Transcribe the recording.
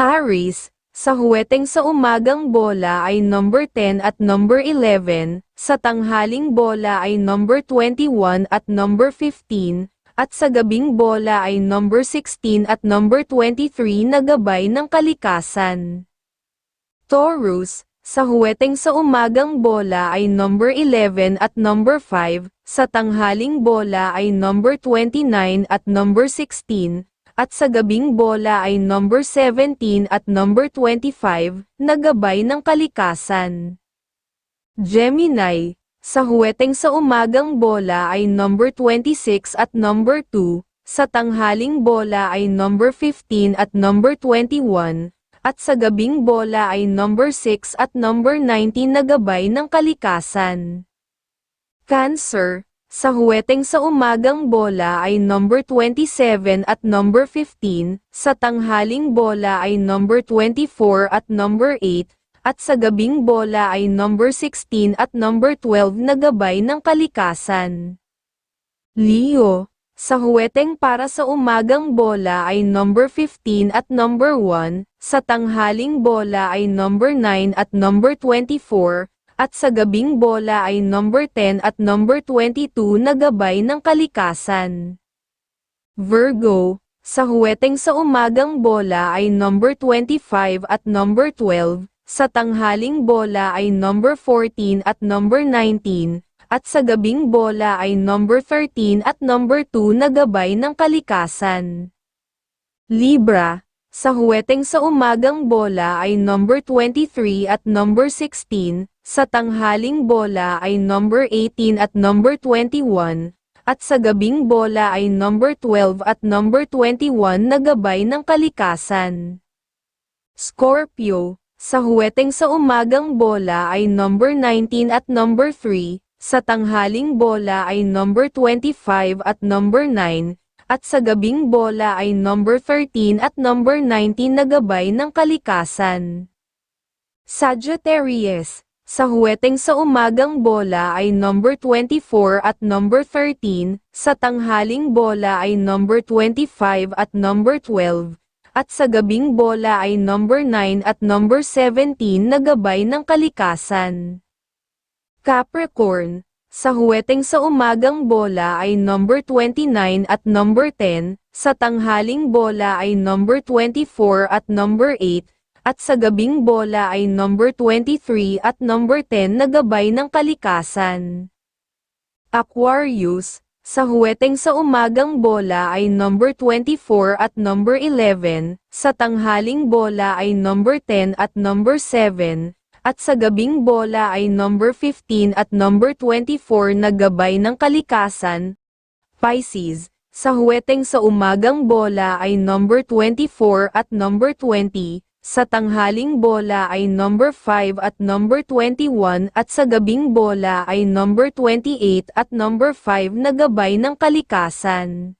Aries, sa huweteng sa umagang bola ay number 10 at number 11, sa tanghaling bola ay number 21 at number 15, at sa gabing bola ay number 16 at number 23 na gabay ng kalikasan. Taurus, sa huweteng sa umagang bola ay number 11 at number 5, sa tanghaling bola ay number 29 at number 16, at sa gabing bola ay number 17 at number 25, na gabay ng kalikasan. Gemini, sa huweteng sa umagang bola ay number 26 at number 2, sa tanghaling bola ay number 15 at number 21, at sa gabing bola ay number 6 at number 19 na gabay ng kalikasan. Cancer, sa huweteng sa umagang bola ay number 27 at number 15, sa tanghaling bola ay number 24 at number 8, at sa gabing bola ay number 16 at number 12 na gabay ng kalikasan. Leo, sa huweteng para sa umagang bola ay number 15 at number 1, sa tanghaling bola ay number 9 at number 24, at sa gabing bola ay number 10 at number 22 na gabay ng kalikasan. Virgo, sa huweteng sa umagang bola ay number 25 at number 12, sa tanghaling bola ay number 14 at number 19, at sa gabing bola ay number 13 at number 2 na gabay ng kalikasan. Libra, sa huweteng sa umagang bola ay number 23 at number 16, sa tanghaling bola ay number 18 at number 21, at sa gabing bola ay number 12 at number 21 na gabay ng kalikasan. Scorpio, sa huweteng sa umagang bola ay number 19 at number 3, sa tanghaling bola ay number 25 at number 9, at sa gabing bola ay number 13 at number 19 na gabay ng kalikasan. Sagittarius, sa huweteng sa umagang bola ay number 24 at number 13, sa tanghaling bola ay number 25 at number 12, at sa gabing bola ay number 9 at number 17 na gabay ng kalikasan. Capricorn, sa huweteng sa umagang bola ay number 29 at number 10, sa tanghaling bola ay number 24 at number 8, at sa gabing bola ay number 23 at number 10 na gabay ng kalikasan. Aquarius, sa huweteng sa umagang bola ay number 24 at number 11, sa tanghaling bola ay number 10 at number 7, at sa gabing bola ay number 15 at number 24 na gabay ng kalikasan. Pisces, sa huweteng sa umagang bola ay number 24 at number 20, sa tanghaling bola ay number 5 at number 21 at sa gabing bola ay number 28 at number 5 na gabay ng kalikasan.